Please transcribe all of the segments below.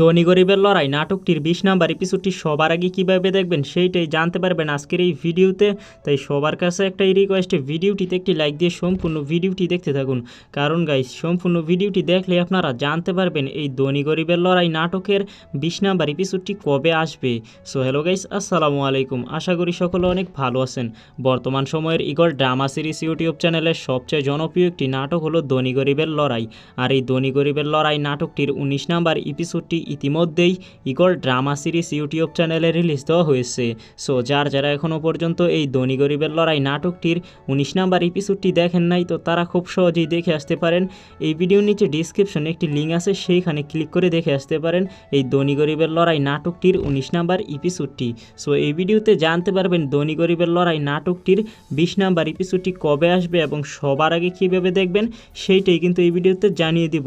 ধনী গরিবের লড়াই, নাটকটির বিশ নাম্বার এপিসোডটি সবার আগে কীভাবে দেখবেন সেইটাই জানতে পারবেন আজকের এই ভিডিওতে। তাই সবার কাছে একটাই রিকোয়েস্ট ভিডিওটিতে একটি লাইক দিয়ে সম্পূর্ণ ভিডিওটি দেখতে থাকুন। কারণ গাইস সম্পূর্ণ ভিডিওটি দেখলে আপনারা জানতে পারবেন এই ধনী গরিবের লড়াই নাটকের বিশ নাম্বার এপিসোডটি কবে আসবে। সো হ্যালো গাইস আসসালামু আলাইকুম। আশা করি সকলে অনেক ভালো আছেন। বর্তমান সময়ের ইগল ড্রামা সিরিজ ইউটিউব চ্যানেলের সবচেয়ে জনপ্রিয় একটি নাটক হলো ধনী গরিবের লড়াই। আর এই ধনী গরিবের লড়াই নাটকটির উনিশ নাম্বার এপিসোডটি ইতিমধ্যেই ইগল ড্রামা সিরিজ ইউটিউব চ্যানেলে রিলিজ দেওয়া হয়েছে। সো যার যারা এখনও পর্যন্ত এই ধনী গরিবের লড়াই নাটকটির উনিশ নাম্বার এপিসোডটি দেখেন নাই, তো তারা খুব সহজেই দেখে আসতে পারেন। এই ভিডিওর নিচে ডিসক্রিপশনে একটি লিঙ্ক আছে, সেইখানে ক্লিক করে দেখে আসতে পারেন এই ধনী গরিবের লড়াই নাটকটির উনিশ নাম্বার এপিসোডটি সো এই ভিডিওতে জানতে পারবেন ধনী গরিবের লড়াই নাটকটির বিশ নাম্বার এপিসোডটি কবে আসবে এবং সবার আগে কীভাবে দেখবেন, সেইটাই কিন্তু এই ভিডিওতে জানিয়ে দিব।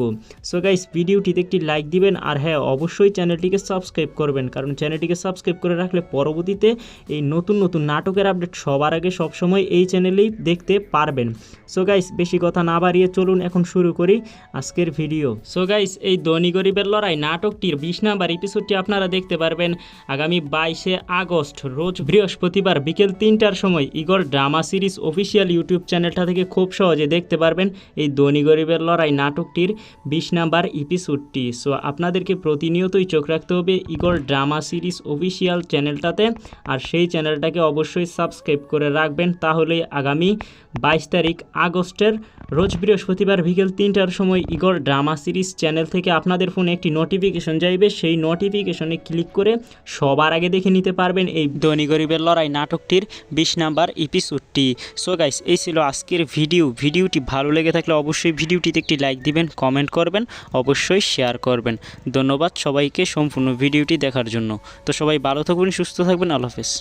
সো গাইস ভিডিওটিতে একটি লাইক দিবেন, আর হ্যাঁ অবশ্যই চ্যানেলটিকে সাবস্ক্রাইব করবেন, কারণ চ্যানেলটিকে সাবস্ক্রাইব করে রাখলে পরবর্তীতে এই নতুন নতুন নাটকের আপডেট সবার আগে সবসময় এই চ্যানেলেই দেখতে পারবেন। সো গাইস বেশি কথা না বাড়িয়ে চলুন এখন শুরু করি আজকের ভিডিও। সো গাইস এই ধনী গরিবের লড়াই নাটকটির বিশ নাম্বার এপিসোডটি আপনারা দেখতে পারবেন আগামী বাইশে আগস্ট, রোজ বৃহস্পতিবার বিকেল তিনটার সময় Eagle drama series official YouTube চ্যানেলটা থেকে খুব সহজে দেখতে পারবেন এই ধনী গরিবের লড়াই নাটকটির বিশ নাম্বার এপিসোডটি সো আপনাদেরকে প্রতিনিয়তই চোখ রাখতে হবে। ইগল ড্রামা সিরিজ অফিসিয়াল চ্যানেলটাতে। আর সেই চ্যানেলটাকে অবশ্যই সাবস্ক্রাইব করে রাখবেন। তাহলে আগামী বাইশ তারিখ আগস্টের রোজ বৃহস্পতিবার বিকেল তিনটার সময় ইগল ড্রামা সিরিজ চ্যানেল থেকে আপনাদের ফোনে একটি নোটিফিকেশন যাইবে। সেই নোটিফিকেশনে ক্লিক করে সবার আগে দেখে নিতে পারবেন এই ধনী গরিবের লড়াই নাটকটির বিশ নাম্বার এপিসোডটি সো গাইস এই ছিল আজকের ভিডিও। ভিডিওটি ভালো লেগে থাকলে অবশ্যই ভিডিওটিতে একটি লাইক দিবেন কমেন্ট করবেন, অবশ্যই শেয়ার করবেন। ধন্যবাদ সবাইকে সম্পূর্ণ ভিডিওটি দেখার জন্য। তো সবাই ভালো থাকবেন সুস্থ থাকবেন আল্লাহ হাফেজ।